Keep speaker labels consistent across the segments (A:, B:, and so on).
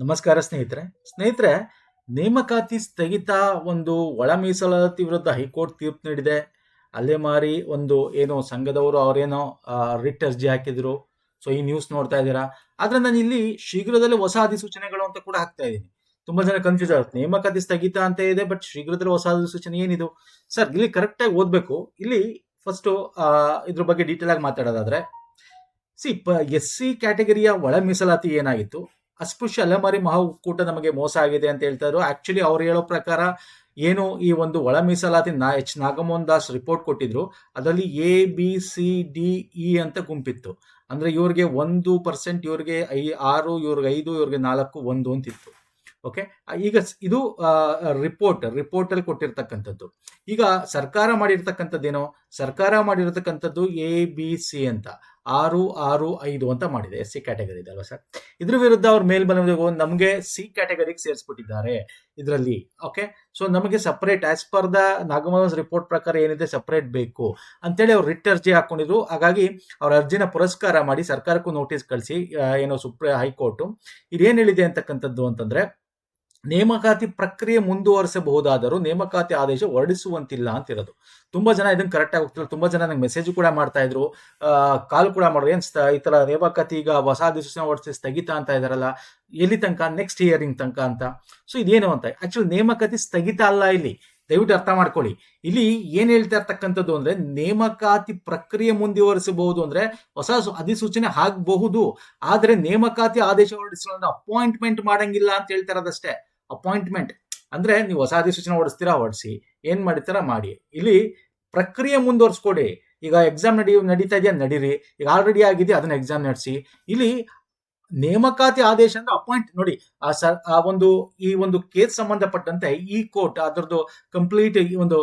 A: ನಮಸ್ಕಾರ ಸ್ನೇಹಿತರೆ. ಸ್ನೇಹಿತರೆ, ನೇಮಕಾತಿ ಸ್ಥಗಿತ ಒಂದು ಒಳ ಮೀಸಲಾತಿ ವಿರುದ್ಧ ಹೈಕೋರ್ಟ್ ತೀರ್ಪು ನೀಡಿದೆ. ಅಲ್ಲೇ ಮಾರಿ ಒಂದು ಏನು ಸಂಘದವರು ಅವರೇನೋ ರಿಟ್ ಅರ್ಜಿ ಹಾಕಿದ್ರು. ಸೊ ಈ ನ್ಯೂಸ್ ನೋಡ್ತಾ ಇದ್ದೀರಾ? ಆದ್ರೆ ನಾನು ಇಲ್ಲಿ ಶೀಘ್ರದಲ್ಲೇ ಹೊಸ ಅಧಿಸೂಚನೆಗಳು ಅಂತ ಕೂಡ ಹಾಕ್ತಾ ಇದ್ದೀನಿ. ತುಂಬಾ ಜನ ಕನ್ಫ್ಯೂಸ್ ಆಗುತ್ತೆ ನೇಮಕಾತಿ ಸ್ಥಗಿತ ಅಂತ ಇದೆ ಬಟ್ ಶೀಘ್ರದಲ್ಲೇ ಹೊಸ ಅಧಿಸೂಚನೆ ಏನಿದು? ಸರ್ ಇಲ್ಲಿ ಕರೆಕ್ಟಾಗಿ ಓದಬೇಕು. ಇಲ್ಲಿ ಫಸ್ಟು ಇದ್ರ ಬಗ್ಗೆ ಡೀಟೇಲ್ ಆಗಿ ಮಾತಾಡೋದಾದ್ರೆ ಸಿ ಎಸ್ ಸಿ ಕ್ಯಾಟಗರಿಯ ಒಳ ಮೀಸಲಾತಿ ಏನಾಗಿತ್ತು? ಅಸ್ಪೃಶ್ಯ ಅಲೆಮಾರಿ ಮಹಾಕೂಟ ನಮಗೆ ಮೋಸ ಆಗಿದೆ ಅಂತ ಹೇಳ್ತಾ ಇದ್ರು. ಆಕ್ಚುಲಿ ಅವ್ರು ಹೇಳೋ ಪ್ರಕಾರ ಏನು ಈ ಒಂದು ಒಳ ಮೀಸಲಾತಿ ನಾ ಎಚ್ ನಾಗಮೋಹನ್ ದಾಸ್ ರಿಪೋರ್ಟ್ ಕೊಟ್ಟಿದ್ರು. ಅದರಲ್ಲಿ A B C D E ಅಂತ ಗುಂಪಿತ್ತು. ಅಂದ್ರೆ ಇವ್ರಿಗೆ ಒಂದು ಪರ್ಸೆಂಟ್ ಇವ್ರಿಗೆ ಐ, ಆರು, ಇವ್ರಿಗೆ ಐದು, ಇವ್ರಿಗೆ ನಾಲ್ಕು, ಒಂದು ಅಂತಿತ್ತು. ಓಕೆ ಈಗ ಇದು ರಿಪೋರ್ಟ್ ರಿಪೋರ್ಟ್ ಅಲ್ಲಿ ಕೊಟ್ಟಿರ್ತಕ್ಕಂಥದ್ದು. ಈಗ ಸರ್ಕಾರ ಮಾಡಿರ್ತಕ್ಕಂಥದ್ದೇನೋ? ಸರ್ಕಾರ ಮಾಡಿರ್ತಕ್ಕಂಥದ್ದು ಎ ಬಿ ಸಿ ಅಂತ. ಆರು ಆರು ಐದು ಅಂತ ಮಾಡಿದೆ. ಎಸ್ ಸಿ ಕ್ಯಾಟಗರಿ ಅಲ್ವಾ ಸರ್? ಇದ್ರ ವಿರುದ್ಧ ಅವ್ರ ಮೇಲ್ಮನವಿ ನಮಗೆ ಸಿ ಕ್ಯಾಟಗರಿಗೆ ಸೇರಿಸ್ಬಿಟ್ಟಿದ್ದಾರೆ ಇದರಲ್ಲಿ. ಓಕೆ? ಸೊ ನಮಗೆ separate as per the Nagamohan report ಪ್ರಕಾರ ಏನಿದೆ ಸಪ್ರೇಟ್ ಬೇಕು ಅಂತೇಳಿ ಅವ್ರು ರಿಟ್ ಅರ್ಜಿ ಹಾಕೊಂಡಿದ್ರು. ಹಾಗಾಗಿ ಅವ್ರ ಅರ್ಜಿನ ಪುರಸ್ಕಾರ ಮಾಡಿ ಸರ್ಕಾರಕ್ಕೂ ನೋಟಿಸ್ ಕಳಿಸಿ ಏನೋ ಸುಪ್ರೀಂ, ಹೈಕೋರ್ಟ್. ಇದೇನು ಹೇಳಿದೆ ಅಂತಕ್ಕಂಥದ್ದು ಅಂತಂದ್ರೆ ನೇಮಕಾತಿ ಪ್ರಕ್ರಿಯೆ ಮುಂದುವರಿಸಬಹುದಾದರೂ ನೇಮಕಾತಿ ಆದೇಶ ಹೊರಡಿಸುವಂತಿಲ್ಲ ಅಂತಿರೋದು. ತುಂಬಾ ಜನ ಇದನ್ನ ಕರೆಕ್ಟ್ ಆಗಿ ಹೋಗ್ತಿಲ್ಲ. ತುಂಬಾ ಜನ ನಂಗೆ ಮೆಸೇಜ್ ಕೂಡ ಮಾಡ್ತಾ ಇದ್ರು. ಕಾಲ್ ಕೂಡ ಮಾಡಿದ್ರು. ಏನ್ ಈ ತರ ನೇಮಕಾತಿ ಈಗ ಹೊಸ ಅಧಿಸೂಚನೆ ಹೊರಡಿಸಿ ಸ್ಥಗಿತ ಅಂತ ಇದಾರಲ್ಲ, ಎಲ್ಲಿ ತನಕ ನೆಕ್ಸ್ಟ್ ಇಯರಿಂಗ್ ತನಕ ಅಂತ. ಸೊ ಇದೇನು ಅಂತ. ಆಕ್ಚುಲಿ ನೇಮಕಾತಿ ಸ್ಥಗಿತ ಅಲ್ಲ ಇಲ್ಲಿ. ದಯವಿಟ್ಟು ಅರ್ಥ ಮಾಡ್ಕೊಳ್ಳಿ. ಇಲ್ಲಿ ಏನ್ ಹೇಳ್ತಾ ಇರ್ತಕ್ಕಂಥದ್ದು ಅಂದ್ರೆ ನೇಮಕಾತಿ ಪ್ರಕ್ರಿಯೆ ಮುಂದುವರಿಸಬಹುದು ಅಂದ್ರೆ ಹೊಸ ಅಧಿಸೂಚನೆ ಆಗಬಹುದು. ಆದ್ರೆ ನೇಮಕಾತಿ ಆದೇಶ ಹೊರಡಿಸಲು ಅಪಾಯಿಂಟ್ಮೆಂಟ್ ಮಾಡಂಗಿಲ್ಲ ಅಂತ ಹೇಳ್ತಾ ಇರೋದಷ್ಟೇ. ಅಪಾಯಿಂಟ್ಮೆಂಟ್. ಅಂದ್ರೆ ನೀವು ಹೊಸ ಅಧಿಸೂಚನೆ ಹೊಡಿಸ್ತೀರಾ ಹೊಡಿಸಿ ಏನು ಮಾಡ್ತೀರಾ ಮಾಡಿ. ಇಲ್ಲಿ ಪ್ರಕ್ರಿಯೆ ಮುಂದುವರಿಸ್ಕೊಡಿ. ಈಗ ಎಕ್ಸಾಮ್ ನಡಿ, ನಡೀತಾ ಇದೆಯಾ, ನಡೀರಿ. ಈಗ ಆಲ್ರೆಡಿ ಆಗಿದೆ, ಅದನ್ನ ಎಕ್ಸಾಮ್ ನಡೆಸಿ. ಇಲ್ಲಿ ನೇಮಕಾತಿ ಆದೇಶ ಅಂದ್ರೆ ಅಪಾಯಿಂಟ್ ನೋಡಿ, ಆ ಸರ್, ಆ ಒಂದು, ಈ ಒಂದು ಕೇಸ್ ಸಂಬಂಧಪಟ್ಟಂತೆ ಈ ಕೋರ್ಟ್ ಅದರದ್ದು ಕಂಪ್ಲೀಟ್ ಈ ಒಂದು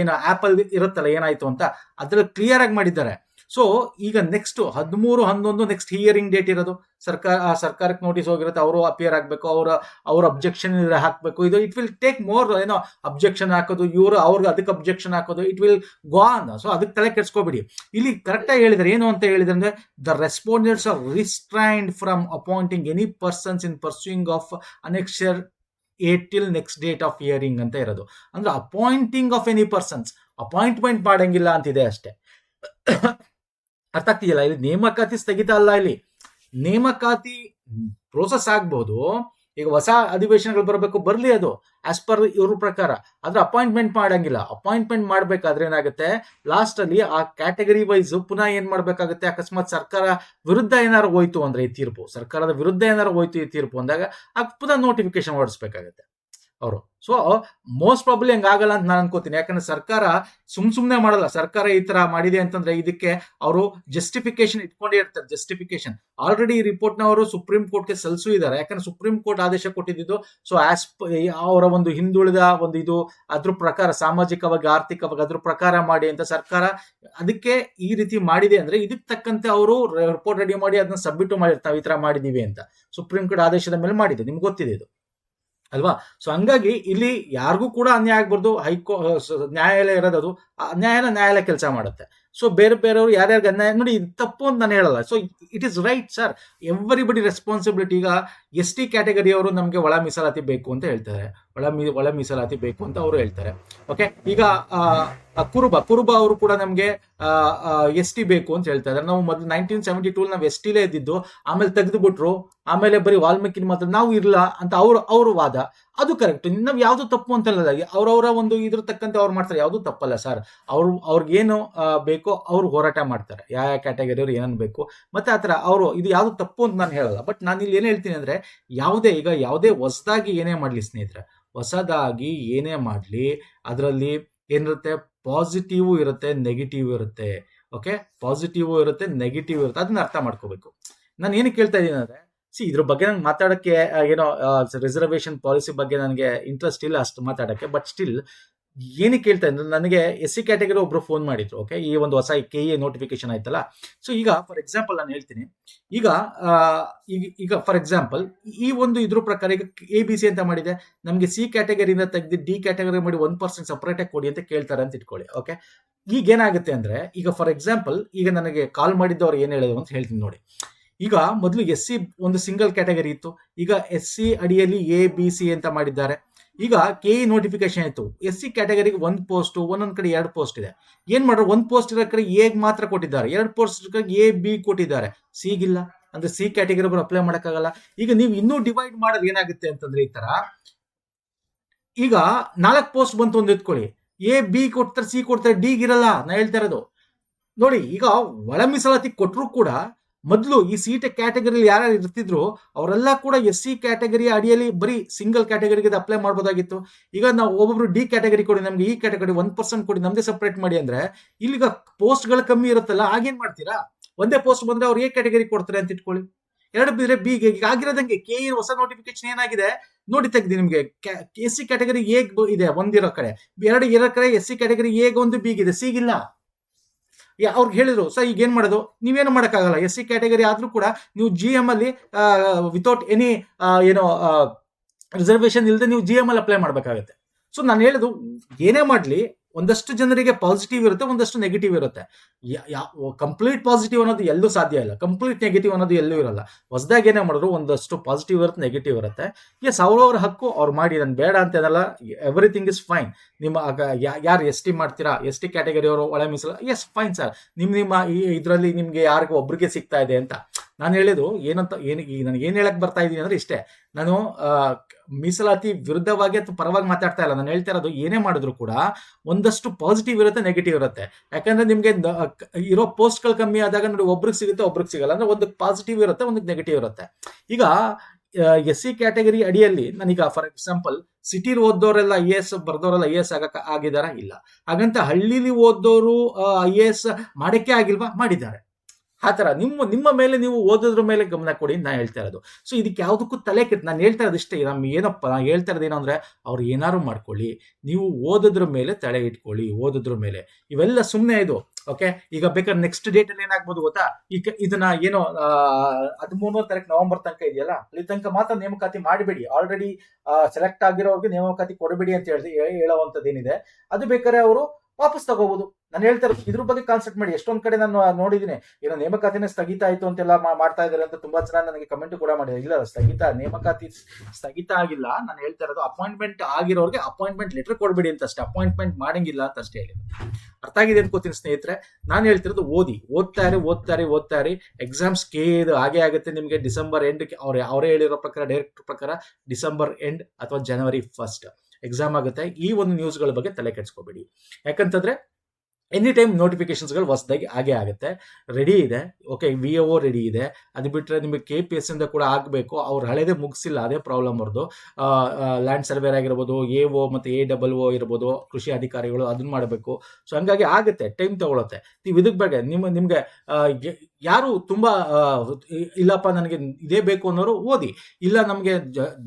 A: ಏನು ಆ್ಯಪಲ್ ಇರುತ್ತಲ್ಲ, ಏನಾಯ್ತು ಅಂತ, ಅದ್ರಲ್ಲಿ ಕ್ಲಿಯರ್ ಆಗಿ ಮಾಡಿದ್ದಾರೆ. ಸೊ ಈಗ ನೆಕ್ಸ್ಟ್ ಹದಿಮೂರು, ಹನ್ನೊಂದು ನೆಕ್ಸ್ಟ್ ಹಿಯರಿಂಗ್ ಡೇಟ್ ಇರೋದು. ಸರ್ಕಾರ ಸರ್ಕಾರಕ್ಕೆ ನೋಟಿಸ್ ಹೋಗಿರುತ್ತೆ, ಅವರು ಅಪಿಯರ್ ಆಗಬೇಕು, ಅವರ, ಅವ್ರ ಅಬ್ಜೆಕ್ಷನ್ ಹಾಕಬೇಕು. ಇದು ಇಟ್ ವಿಲ್ ಟೇಕ್ ಮೋರ್ ಏನೋ ಅಬ್ಜೆಕ್ಷನ್ ಹಾಕೋದು, ಇವರು ಅವ್ರಿಗೆ ಅದಕ್ಕೆ ಅಬ್ಜೆಕ್ಷನ್ ಹಾಕೋದು ಇಟ್ ವಿಲ್ ಗಾನ್ ಸೊ ಅದಕ್ಕೆ ತಲೆ ಕೆಡ್ಸ್ಕೋಬೇಡಿ. ಇಲ್ಲಿ ಕರೆಕ್ಟಾಗಿ ಹೇಳಿದ್ರೆ, ಏನು ಅಂತ ಹೇಳಿದ್ರೆ ಅಂದ್ರೆ the respondents are restrained from appointing any persons in pursuing of annexure eight till next date of hearing ಅಂತ ಇರೋದು. ಅಂದ್ರೆ appointing of any persons appointment ಮಾಡಂಗಿಲ್ಲ ಅಂತಿದೆ ಅಷ್ಟೇ. ಅರ್ಥ ಆಗ್ತಿದೆಯಲ್ಲ? ಇಲ್ಲಿ ನೇಮಕಾತಿ ಸ್ಥಗಿತ ಅಲ್ಲ ಇಲ್ಲಿ. ನೇಮಕಾತಿ ಪ್ರೋಸೆಸ್ ಆಗ್ಬೋದು. ಈಗ ಹೊಸ ಅಧಿವೇಶನಗಳು ಬರಬೇಕು, ಬರಲಿ ಅದು ಆಸ್ ಪರ್ ಇವ್ರ ಪ್ರಕಾರ. ಆದ್ರೆ ಅಪಾಯಿಂಟ್ಮೆಂಟ್ ಮಾಡಂಗಿಲ್ಲ. ಅಪಾಯಿಂಟ್ಮೆಂಟ್ ಮಾಡಬೇಕಾದ್ರೆ ಏನಾಗುತ್ತೆ? ಲಾಸ್ಟ್ ಅಲ್ಲಿ ಆ ಕ್ಯಾಟಗರಿ ವೈಸ್ ಪುನಃ ಏನ್ ಮಾಡ್ಬೇಕಾಗುತ್ತೆ? ಅಕಸ್ಮಾತ್ ಸರ್ಕಾರ ವಿರುದ್ಧ ಏನಾರು ಹೋಯ್ತು ಅಂದ್ರೆ ಈ ತೀರ್ಪು. ಸರ್ಕಾರದ ವಿರುದ್ಧ ಏನಾರು ಹೋಯ್ತು ಈ ತೀರ್ಪು ಅಂದಾಗ ಆ ಪುನಃ ನೋಟಿಫಿಕೇಶನ್ ಹೊರಡಿಸ್ಬೇಕಾಗತ್ತೆ. ಅವರು. ಸೊ ಮೋಸ್ಟ್ ಪ್ರಾಬ್ಲಿ ಹಂಗಾಗಲ್ಲ ಅಂತ ನಾನು ಅನ್ಕೋತೀನಿ. ಯಾಕಂದ್ರೆ ಸರ್ಕಾರ ಸುಮ್ ಸುಮ್ನೆ ಮಾಡಲ್ಲ. ಸರ್ಕಾರ ಈ ತರ ಮಾಡಿದೆ ಅಂತಂದ್ರೆ ಇದಕ್ಕೆ ಅವರು ಜಸ್ಟಿಫಿಕೇಶನ್ ಇಟ್ಕೊಂಡೇ ಇರ್ತಾರೆ. ಜಸ್ಟಿಫಿಕೇಶನ್ ಆಲ್ರೆಡಿ ಈ ರಿಪೋರ್ಟ್ ನವರು ಸುಪ್ರೀಂ ಕೋರ್ಟ್ಗೆ ಸಲ್ಲಿಸೂ ಇದ್ದಾರೆ. ಯಾಕಂದ್ರೆ ಸುಪ್ರೀಂ ಕೋರ್ಟ್ ಆದೇಶ ಕೊಟ್ಟಿದ್ದು. ಸೊ ಆಸ್ ಅವರ ಒಂದು ಹಿಂದುಳಿದ ಒಂದು ಇದು ಅದ್ರ ಪ್ರಕಾರ, ಸಾಮಾಜಿಕವಾಗಿ, ಆರ್ಥಿಕವಾಗಿ ಅದ್ರ ಪ್ರಕಾರ ಮಾಡಿ ಅಂತ ಸರ್ಕಾರ ಅದಕ್ಕೆ ಈ ರೀತಿ ಮಾಡಿದೆ ಅಂದ್ರೆ ಇದಕ್ಕೆ ತಕ್ಕಂತೆ ಅವರು ರಿಪೋರ್ಟ್ ರೆಡಿ ಮಾಡಿ ಅದನ್ನ ಸಬ್ಮಿಟ್ ಮಾಡಿರ್ತಾವೆ ಈ ತರ ಮಾಡಿದೀವಿ ಅಂತ. ಸುಪ್ರೀಂ ಕೋರ್ಟ್ ಆದೇಶದ ಮೇಲೆ ಮಾಡಿದೆ ನಿಮ್ಗೆ ಗೊತ್ತಿದೆ ಇದು. ಅಲ್ವಾ? ಸೊ ಹಂಗಾಗಿ ಇಲ್ಲಿ ಯಾರಿಗೂ ಕೂಡ ಅನ್ಯಾಯ ಆಗ್ಬಾರ್ದು. ಹೈಕೋ ನ್ಯಾಯಾಲಯ ಇರೋದು ಅದು. ಆ ನ್ಯಾಯನ ನ್ಯಾಯಾಲಯ ಕೆಲಸ ಮಾಡುತ್ತೆ. ಸೊ ಬೇರೆ ಬೇರೆಯವರು ಯಾರ್ಯಾರಿಗೆ ಅನ್ಯಾಯ ನೋಡಿ ಇದು ತಪ್ಪು ಅಂತ ನಾನು ಹೇಳಲ್ಲ. So it is right sir everybody responsibility ಈಗ ಎಸ್ ಟಿ ಕ್ಯಾಟಗರಿಯವರು ನಮಗೆ ಒಳ ಮೀಸಲಾತಿ ಬೇಕು ಅಂತ ಹೇಳ್ತಾರೆ. ಒಳ ಮೀ ಒಳ ಮೀಸಲಾತಿ ಬೇಕು ಅಂತ ಅವರು ಹೇಳ್ತಾರೆ. ಓಕೆ ಈಗ ಕುರುಬ ಕುರುಬ ಅವರು ಕೂಡ ನಮಗೆ ಎಸ್ ಟಿ ಬೇಕು ಅಂತ ಹೇಳ್ತಾ ಇದ್ದಾರೆ ನಾವು ಮೊದಲು ನೈನ್ಟೀನ್ ಸೆವೆಂಟಿ ಟೂಲ್ ನಾವು ಎಸ್ ಟಿಲೇ ಇದ್ದಿದ್ದು ಆಮೇಲೆ ತೆಗೆದುಬಿಟ್ರು ಆಮೇಲೆ ಬರೀ ವಾಲ್ಮೀಕಿನ ಮಾತ್ರ ನಾವು ಇರಲ್ಲ ಅಂತ ಅವರು ಅವ್ರ ವಾದ. ಅದು ಕರೆಕ್ಟ್ ನಾವು ಯಾವುದು ತಪ್ಪು ಅಂತ ಹೇಳಲ್ಲ. ಅವ್ರವರ ಒಂದು ಇದ್ರ ತಕ್ಕಂತೆ ಅವ್ರು ಮಾಡ್ತಾರೆ. ಯಾವುದು ತಪ್ಪಲ್ಲ ಸರ್ ಅವ್ರು ಅವ್ರಿಗೇನು ಆ, ಬೇಕೋ, ಅವ್ರು ಹೋರಾಟ ಮಾಡ್ತಾರೆ. ಯಾವ ಯಾವ ಕ್ಯಾಟಗರಿಯವ್ರು ಏನೇನು ಬೇಕು. ಮತ್ತೆ ಆ ಥರ ಅವರು, ಇದು ಯಾವುದು ತಪ್ಪು ಅಂತ ನಾನು ಹೇಳಲ್ಲ. ಬಟ್ ನಾನು ಇಲ್ಲಿ ಏನು ಹೇಳ್ತೀನಿ ಅಂದರೆ, ಯಾವುದೇ ಈಗ ಯಾವುದೇ ಹೊಸದಾಗಿ ಏನೇ ಮಾಡಲಿ ಸ್ನೇಹಿತರೆ, ಹೊಸದಾಗಿ ಏನೇ ಮಾಡಲಿ, ಅದರಲ್ಲಿ ಏನಿರುತ್ತೆ? ಪಾಸಿಟಿವ್ ಇರುತ್ತೆ ನೆಗೆಟಿವ್ ಇರುತ್ತೆ. ಓಕೆ ಪಾಸಿಟಿವ್ ಇರುತ್ತೆ ನೆಗೆಟಿವ್ ಇರುತ್ತೆ. ಅದನ್ನ ಅರ್ಥ ಮಾಡ್ಕೋಬೇಕು. ನಾನು ಏನು ಕೇಳ್ತಾ ಇದ್ದೀನಿ ಅಂದರೆ, ಸಿ ಇದ್ರ ಬಗ್ಗೆ ನಂಗೆ ಮಾತಾಡೋಕ್ಕೆ ಏನೋ ರಿಸರ್ವೇಷನ್ ಪಾಲಿಸಿ ಬಗ್ಗೆ ನನಗೆ ಇಂಟ್ರೆಸ್ಟ್ ಇಲ್ಲ ಅಷ್ಟು ಮಾತಾಡೋಕ್ಕೆ. ಬಟ್ ಸ್ಟಿಲ್ ಏನಕ್ಕೆ ಕೇಳ್ತಾ ಇದ್ದೀನಿ ನನಗೆ ಎಸ್ ಸಿ ಕ್ಯಾಟಗರಿ ಒಬ್ರು ಫೋನ್ ಮಾಡಿದ್ರು ಓಕೆ ಈ ಒಂದು ಹೊಸ ಕೆ ಎ ನೋಟಿಫಿಕೇಶನ್ ಆಯ್ತಲ್ಲ? ಸೊ ಈಗ ಫಾರ್ ಎಕ್ಸಾಂಪಲ್ ನಾನು ಹೇಳ್ತೀನಿ. ಈಗ ಈಗ ಈಗ ಫಾರ್ ಎಕ್ಸಾಂಪಲ್ ಈ ಒಂದು ಇದ್ರ ಪ್ರಕಾರ ಈಗ ಎ ಬಿ ಸಿ ಅಂತ ಮಾಡಿದೆ. ನಮಗೆ ಸಿ ಕ್ಯಾಟಗರಿಯಿಂದ ತೆಗೆದು ಡಿ ಕ್ಯಾಟಗರಿ ಮಾಡಿ ಒನ್ ಪರ್ಸೆಂಟ್ ಸಪ್ರೇಟಾಗಿ ಕೊಡಿ ಅಂತ ಕೇಳ್ತಾರೆ ಅಂತ ಇಟ್ಕೊಳ್ಳಿ ಓಕೆ ಈಗ ಏನಾಗುತ್ತೆ ಅಂದ್ರೆ, ಈಗ ಫಾರ್ ಎಕ್ಸಾಂಪಲ್ ಈಗ ನನಗೆ ಕಾಲ್ ಮಾಡಿದ್ದವ್ರು ಏನು ಹೇಳೋದು ಅಂತ ಹೇಳ್ತೀನಿ ನೋಡಿ. ಈಗ ಮೊದಲು ಎಸ್ ಸಿ ಒಂದು ಸಿಂಗಲ್ ಕ್ಯಾಟಗರಿ ಇತ್ತು. ಈಗ ಎಸ್ ಸಿ ಅಡಿಯಲ್ಲಿ ಎ ಬಿ ಸಿ ಅಂತ ಮಾಡಿದ್ದಾರೆ. ಈಗ ಕೆ ಇ ನೋಟಿಫಿಕೇಶನ್ ಆಯಿತು. ಎಸ್ ಸಿ ಕ್ಯಾಟಗರಿಗೆ ಒಂದು ಪೋಸ್ಟ್ ಒಂದೊಂದು ಕಡೆ ಎರಡು ಪೋಸ್ಟ್ ಇದೆ. ಏನು ಮಾಡ್ರು, ಒಂದು ಪೋಸ್ಟ್ ಇರೋ ಕಡೆ ಎಗೆ ಮಾತ್ರ ಕೊಟ್ಟಿದ್ದಾರೆ. ಎರಡು ಪೋಸ್ಟ್ ಎ ಬಿ ಕೊಟ್ಟಿದ್ದಾರೆ. ಸಿಗಿಲ್ಲ ಅಂದ್ರೆ ಸಿ ಕ್ಯಾಟಗರಿ ಅಪ್ಲೈ ಮಾಡೋಕ್ಕಾಗಲ್ಲ. ಈಗ ನೀವು ಇನ್ನೂ ಡಿವೈಡ್ ಮಾಡೋದು ಏನಾಗುತ್ತೆ ಅಂತಂದ್ರೆ ಈ ತರ. ಈಗ ನಾಲ್ಕು ಪೋಸ್ಟ್ ಬಂತು ಒಂದು ಎತ್ಕೊಳ್ಳಿ. ಎ ಬಿ ಕೊಡ್ತಾರೆ ಸಿ ಕೊಡ್ತಾರೆ ಡಿಗಿರಲ್ಲ ನಾ ಹೇಳ್ತಾ ಇರೋದು. ನೋಡಿ, ಈಗ ಒಳ ಮೀಸಲಾತಿ ಕೊಟ್ಟರು ಕೂಡ ಮೊದಲು ಈ ಸೀಟೆ ಕ್ಯಾಟಗರಿಲಿ ಯಾರು ಇರ್ತಿದ್ರು, ಅವರೆಲ್ಲ ಕೂಡ ಎಸ್ ಸಿ ಕ್ಯಾಟಗರಿ ಅಡಿಯಲ್ಲಿ ಬರೀ ಸಿಂಗಲ್ ಕ್ಯಾಟಗರಿಗೆ ಅಪ್ಲೈ ಮಾಡ್ಬೋದಾಗಿತ್ತು. ಈಗ ನಾವು ಒಬ್ಬೊಬ್ರು ಡಿ ಕ್ಯಾಟಗರಿ ಕೊಡಿ, ನಮ್ಗೆ ಈ ಕ್ಯಾಟಗರಿ ಒನ್ ಪರ್ಸೆಂಟ್ ಕೊಡಿ, ನಮ್ದೇ ಸಪ್ರೇಟ್ ಮಾಡಿ ಅಂದ್ರೆ, ಇಲ್ಲಿಗ ಪೋಸ್ಟ್ಗಳು ಕಮ್ಮಿ ಇರುತ್ತಲ್ಲ ಆಗೇನ್ ಮಾಡ್ತೀರಾ? ಒಂದೇ ಪೋಸ್ಟ್ ಬಂದ್ರೆ ಅವ್ರು ಎ ಕ್ಯಾಟಗರಿ ಕೊಡ್ತಾರೆ ಅಂತ ಇಟ್ಕೊಳ್ಳಿ. ಎರಡು ಬಿದ್ರೆ ಬಿಗೆ ಈಗ ಆಗಿರೋದಂಗೆ ಕೆ ಇ ಹೊಸ ನೋಟಿಫಿಕೇಶನ್ ಏನಾಗಿದೆ? ನೋಡಿ ತೆಗ್ದಿ ನಿಮ್ಗೆ ಎಸ್ ಸಿ ಕ್ಯಾಟಗರಿ ಎ ಇದೆ, ಒಂದಿರೋ ಕಡೆ. ಎರಡು ಇರೋ ಕಡೆ ಎಸ್ ಸಿ ಕ್ಯಾಟಗರಿ ಎಗೆ ಒಂದು ಬಿಗಿದೆ ಸಿಗಿಲ್ಲ ಅವ್ರಿಗೆ ಹೇಳಿದ್ರು, ಸರ್, ಈಗ ಏನ್ ಮಾಡೋದು? ನೀವೇನು ಮಾಡೋಕ್ಕಾಗಲ್ಲ. ಎಸ್ ಸಿ ಕ್ಯಾಟಗರಿ ಆದ್ರೂ ಕೂಡ ನೀವು ಜಿ ಎಂ ಅಲ್ಲಿ ವಿತೌಟ್ ಎನಿ ಏನೋ ರಿಸರ್ವೇಶನ್ ಇಲ್ಲದೆ ನೀವು ಜಿ ಎಂ ಅಲ್ಲಿ ಅಪ್ಲೈ ಮಾಡ್ಬೇಕಾಗತ್ತೆ. ಸೊ ನಾನು ಹೇಳೋದು ಏನೇ ಮಾಡಲಿ ಒಂದಷ್ಟು ಜನರಿಗೆ ಪಾಸಿಟಿವ್ ಇರುತ್ತೆ, ಒಂದಷ್ಟು ನೆಗೆಟಿವ್ ಇರುತ್ತೆ. ಕಂಪ್ಲೀಟ್ ಪಾಸಿಟಿವ್ ಅನ್ನೋದು ಎಲ್ಲೂ ಸಾಧ್ಯ ಇಲ್ಲ. ಕಂಪ್ಲೀಟ್ ನೆಗೆಟಿವ್ ಅನ್ನೋದು ಎಲ್ಲೂ ಇರಲ್ಲ. ಹೊಸದಾಗಿ ಏನೇ ಮಾಡಿದ್ರು ಒಂದಷ್ಟು ಪಾಸಿಟಿವ್ ಇರುತ್ತೆ ನೆಗೆಟಿವ್ ಇರುತ್ತೆ. ಎಸ್ ಅವ್ರವ್ರ ಹಕ್ಕು ಅವ್ರು ಮಾಡಿ, ನಾನು ಬೇಡ ಅಂತ ಏನಲ್ಲ ಎವ್ರಿಥಿಂಗ್ ಇಸ್ ಫೈನ್ ನಿಮ್ಮ ಯಾರು ಎಸ್ ಟಿ ಮಾಡ್ತೀರಾ? ಎಸ್ ಟಿ ಕ್ಯಾಟಗರಿ ಅವರು ಒಳ ಮೀಸಲು ಎಸ್ ಫೈನ್ ಸರ್ ನಿಮ್ಮ ನಿಮ್ಮ, ಈ, ಇದರಲ್ಲಿ ನಿಮಗೆ ಯಾರಿಗೂ ಒಬ್ರಿಗೆ ಸಿಗ್ತಾ ಇದೆ ಅಂತ. ನಾನು ಹೇಳೋದು ಏನಂತ, ಏನು, ಈ ನನಗೆ ಏನು ಹೇಳಕ್ ಬರ್ತಾ ಇದ್ದೀನಿ ಅಂದ್ರೆ ಇಷ್ಟೇ. ನಾನು ಮೀಸಲಾತಿ ವಿರುದ್ಧವಾಗಿ ಅಥವಾ ಪರವಾಗಿ ಮಾತಾಡ್ತಾ ಇಲ್ಲ. ನಾನು ಹೇಳ್ತಾ ಇರೋದು ಏನೇ ಮಾಡಿದ್ರು ಕೂಡ ಒಂದಷ್ಟು ಪಾಸಿಟಿವ್ ಇರುತ್ತೆ ನೆಗೆಟಿವ್ ಇರುತ್ತೆ. ಯಾಕಂದ್ರೆ ನಿಮಗೆ ಇರೋ ಪೋಸ್ಟ್ಗಳು ಕಮ್ಮಿ ಆದಾಗ ನೋಡಿ ಒಬ್ರಿಗೆ ಸಿಗುತ್ತೆ, ಒಬ್ರಿಗೆ ಸಿಗಲ್ಲ. ಅಂದ್ರೆ ಒಂದು ಪಾಸಿಟಿವ್ ಇರುತ್ತೆ, ಒಂದು ನೆಗೆಟಿವ್ ಇರುತ್ತೆ. ಈಗ ಎಸ್ ಸಿ ಕ್ಯಾಟಗರಿ ಅಡಿಯಲ್ಲಿ ನಾನೀಗ ಫಾರ್ ಎಕ್ಸಾಂಪಲ್ ಸಿಟಿಲಿ ಓದೋರೆಲ್ಲ ಐ ಎ ಎಸ್ ಬರ್ದೋರೆಲ್ಲ ಐ ಎ ಎಸ್ ಆಗಕ್ಕೆ ಆಗಿದಾರ ಇಲ್ಲ. ಹಾಗಂತ ಹಳ್ಳಿಲಿ ಓದೋರು ಐ ಎ ಎಸ್ ಮಾಡೋಕ್ಕೆ ಆಗಿಲ್ವಾ? ಮಾಡಿದ್ದಾರೆ. ಆ ಥರ ನಿಮ್ಮ ನಿಮ್ಮ ಮೇಲೆ ನೀವು ಓದೋದ್ರ ಮೇಲೆ ಗಮನ ಕೊಡಿ ನಾನು ಹೇಳ್ತಾ ಇರೋದು. ಸೊ ಇದಕ್ಕೆ ಯಾವುದಕ್ಕೂ ತಲೆ ಕೆಟ್ಟು, ನಾನು ಹೇಳ್ತಾ ಇರೋದು ಇಷ್ಟೇ ನಮ್ಮ ಏನಪ್ಪ, ನಾನು ಹೇಳ್ತಾ ಇರೋದು ಏನು ಅಂದ್ರೆ ಅವ್ರು ಏನಾದ್ರು ಮಾಡ್ಕೊಳ್ಳಿ, ನೀವು ಓದೋದ್ರ ಮೇಲೆ ತಲೆ ಇಟ್ಕೊಳ್ಳಿ, ಓದೋದ್ರ ಮೇಲೆ. ಇವೆಲ್ಲ ಸುಮ್ಮನೆ ಇದು ಓಕೆ ಈಗ ಬೇಕಾದ್ರೆ ನೆಕ್ಸ್ಟ್ ಡೇಟ್ ಅಲ್ಲಿ ಏನಾಗ್ಬೋದು ಗೊತ್ತಾ? ಈಗ ಇದನ್ನ ಏನೋ ಹದಿಮೂರನೇ ತಾರೀಕು ನವೆಂಬರ್ ತನಕ ಇದೆಯಲ್ಲ, ಅಲ್ಲಿ ತನಕ ಮಾತ್ರ ನೇಮಕಾತಿ ಮಾಡಬೇಡಿ. ಆಲ್ರೆಡಿ ಸೆಲೆಕ್ಟ್ ಆಗಿರೋರಿಗೆ ನೇಮಕಾತಿ ಕೊಡಬೇಡಿ ಅಂತ ಹೇಳಿ ಹೇಳೋವಂಥದ್ದು ಏನಿದೆ ಅದು ಬೇಕಾದ್ರೆ ಅವರು ವಾಪಸ್ ತಗೋಬಹುದು ನಾನು ಹೇಳ್ತಾ ಇರೋದು, ಇದ್ರ ಬಗ್ಗೆ ಕಾನ್ಸೆಪ್ಟ್ ಮಾಡಿ, ಎಷ್ಟೊಂದ್ ಕಡೆ ನಾನು ನೋಡಿದ್ದೀನಿ. ಏನೋ ನೇಮಕಾತಿನೇ ಸ್ಥಗಿತ ಆಯ್ತು ಅಂತೆಲ್ಲ ಮಾಡ್ತಾ ಇದಾರೆ ಅಂತ ತುಂಬಾ ಜನ ನನಗೆ ಕಮೆಂಟ್ ಕೂಡ ಮಾಡಿದ್ದಾರೆ. ಇಲ್ಲ, ಸ್ಥಗಿತ, ನೇಮಕಾತಿ ಸ್ಥಗಿತ ಆಗಿಲ್ಲ. ನಾನು ಹೇಳ್ತಾ ಇರೋದು ಅಪಾಯಿಂಟ್ಮೆಂಟ್ ಆಗಿರೋರಿಗೆ ಅಪಾಯಿಂಟ್ಮೆಂಟ್ ಲೆಟರ್ ಕೊಡ್ಬೇಡಿ ಅಂತ ಅಷ್ಟೇ. ಅಪಾಯಿಂಟ್ಮೆಂಟ್ ಮಾಡಂಗಿಲ್ಲ ಅಂತ ಅಷ್ಟೇ ಹೇಳಿ ಅರ್ಥ ಆಗಿದೆ ಅನ್ಕೋತೀನಿ ಸ್ನೇಹಿತರೆ. ನಾನು ಹೇಳ್ತಿರೋದು ಓದಿ. ಓದ್ತಾರೆ ಓದ್ತಾರೆ ಓದ್ತಾರೆ ಎಕ್ಸಾಮ್ಸ್ ಕೆ ಇದು ಹಾಗೆ ಆಗುತ್ತೆ ನಿಮಗೆ ಡಿಸೆಂಬರ್ ಎಂಡ್ ಅವ್ರೆ ಅವರೇ ಹೇಳಿರೋ ಪ್ರಕಾರ ಡೈರೆಕ್ಟ್ ಪ್ರಕಾರ ಡಿಸೆಂಬರ್ ಎಂಡ್ ಅಥವಾ ಜನವರಿ ಫಸ್ಟ್ ಎಕ್ಸಾಮ್ ಆಗುತ್ತೆ. ಈ ಒಂದು ನ್ಯೂಸ್ಗಳ ಬಗ್ಗೆ ತಲೆ ಕೆಡಿಸ್ಕೋಬೇಡಿ. ಯಾಕಂತಂದ್ರೆ ಎನಿ ಟೈಮ್ ನೋಟಿಫಿಕೇಶನ್ಸ್ಗಳು ಹೊಸದಾಗಿ ಹಾಗೆ ಆಗುತ್ತೆ. ರೆಡಿ ಇದೆ. ಓಕೆ ವಿ ಒ ರೆಡಿ ಇದೆ. ಅದು ಬಿಟ್ಟರೆ ನಿಮಗೆ ಕೆ ಪಿ ಎಸ್ ಇಂದ ಕೂಡ ಆಗಬೇಕು. ಅವ್ರು ಹಳೇದೇ ಮುಗಿಸಿಲ್ಲ, ಅದೇ ಪ್ರಾಬ್ಲಮ್ ಅವ್ರದ್ದು ಲ್ಯಾಂಡ್ ಸರ್ವೇರ್ ಆಗಿರ್ಬೋದು ಎ ಒ ಮತ್ತು ಎ ಡಬಲ್ ಒ ಇರ್ಬೋದು, ಕೃಷಿ ಅಧಿಕಾರಿಗಳು ಅದನ್ನ ಮಾಡಬೇಕು. ಸೊ ಹಂಗಾಗಿ ಆಗುತ್ತೆ. ಟೈಮ್ ತಗೊಳುತ್ತೆ. ನೀವು ಇದಕ್ಕೆ ಬಗ್ಗೆ, ನಿಮ್ಮ, ನಿಮಗೆ ಯಾರು ತುಂಬ ಇಲ್ಲಪ್ಪ ನನಗೆ ಇದೇ ಬೇಕು ಅನ್ನೋರು ಓದಿ. ಇಲ್ಲ ನಮಗೆ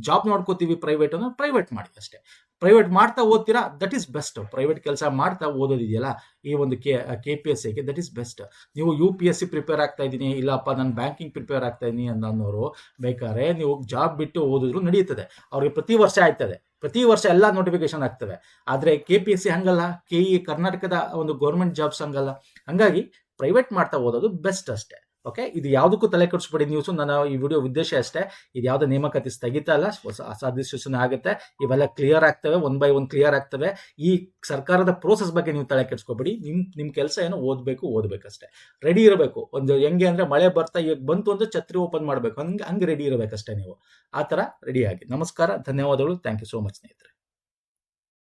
A: ಜಾಬ್ ನೋಡ್ಕೋತೀವಿ ಪ್ರೈವೇಟ್ ಅನ್ನೋ ಪ್ರೈವೇಟ್ ಮಾಡಿ ಅಷ್ಟೇ. ಪ್ರೈವೇಟ್ ಮಾಡ್ತಾ ಓದ್ತೀರಾ? ದಟ್ ಈಸ್ ಬೆಸ್ಟ್ ಪ್ರೈವೇಟ್ ಕೆಲಸ ಮಾಡ್ತಾ ಓದೋದಿದೆಯಲ್ಲ, ಈ ಒಂದು ಕೆ ಕೆ ಪಿ ಎಸ್ ಸಿಗೆ ದಟ್ ಈಸ್ ಬೆಸ್ಟ್ ನೀವು U P S C prepare ಆಗ್ತಾ ಇದ್ದೀನಿ, ಇಲ್ಲಪ್ಪ ನಾನು ಬ್ಯಾಂಕಿಂಗ್ ಪ್ರಿಪೇರ್ ಆಗ್ತಾ ಇದ್ದೀನಿ ಅನ್ನೋರು ಬೇಕಾದ್ರೆ ನೀವು ಜಾಬ್ ಬಿಟ್ಟು ಓದಿದ್ರು ನಡೆಯುತ್ತದೆ ಅವ್ರಿಗೆ ಪ್ರತಿ ವರ್ಷ ಆಯ್ತದೆ. ಪ್ರತಿ ವರ್ಷ ಎಲ್ಲ ನೋಟಿಫಿಕೇಶನ್ ಆಗ್ತವೆ. ಆದರೆ ಕೆ ಪಿ ಎಸ್ ಸಿ ಹಂಗಲ್ಲ. ಕೆ ಇ ಕರ್ನಾಟಕದ ಒಂದು ಗೌರ್ಮೆಂಟ್ ಜಾಬ್ಸ್ ಹಂಗಲ್ಲ. ಹಂಗಾಗಿ ಪ್ರೈವೇಟ್ ಮಾಡ್ತಾ ಓದೋದು ಬೆಸ್ಟ್ ಅಷ್ಟೇ. ಓಕೆ ಇದು ಯಾವುದಕ್ಕೂ ತಲೆ ಕೆಡಿಸ್ಬೇಡಿ ನ್ಯೂಸು ನನ್ನ ಈ ವಿಡಿಯೋ ಉದ್ದೇಶ ಅಷ್ಟೇ. ಇದು ಯಾವುದೇ ನೇಮಕಾತಿ ಸ್ಥಗಿತ ಅಲ್ಲ. ಅಸಾಧಿಸೂಚನೆ ಆಗುತ್ತೆ. ಇವೆಲ್ಲ ಕ್ಲಿಯರ್ ಆಗ್ತವೆ. ಒನ್ ಬೈ ಒನ್ ಕ್ಲಿಯರ್ ಆಗ್ತವೆ. ಈ ಸರ್ಕಾರದ ಪ್ರೋಸೆಸ್ ಬಗ್ಗೆ ನೀವು ತಲೆ ಕೆಡಿಸ್ಕೋಬೇಡಿ. ನಿಮ್ಮ ನಿಮ್ಮ ಕೆಲಸ ಏನೋ? ಓದಬೇಕು ಓದಬೇಕಷ್ಟೇ ರೆಡಿ ಇರಬೇಕು. ಒಂದು ಹೆಂಗೆ ಅಂದರೆ ಮಳೆ ಬರ್ತಾ ಈಗ ಬಂತು ಅಂದ್ರೆ ಛತ್ರಿ ಓಪನ್ ಮಾಡಬೇಕು. ಹಂಗೆ ಹಂಗೆ ರೆಡಿ ಇರಬೇಕಷ್ಟೇ ನೀವು. ಆ ಥರ ರೆಡಿಯಾಗಿ ನಮಸ್ಕಾರ, ಧನ್ಯವಾದಗಳು. ಥ್ಯಾಂಕ್ ಯು ಸೋ ಮಚ್ ಸ್ನೇಹಿತರೆ.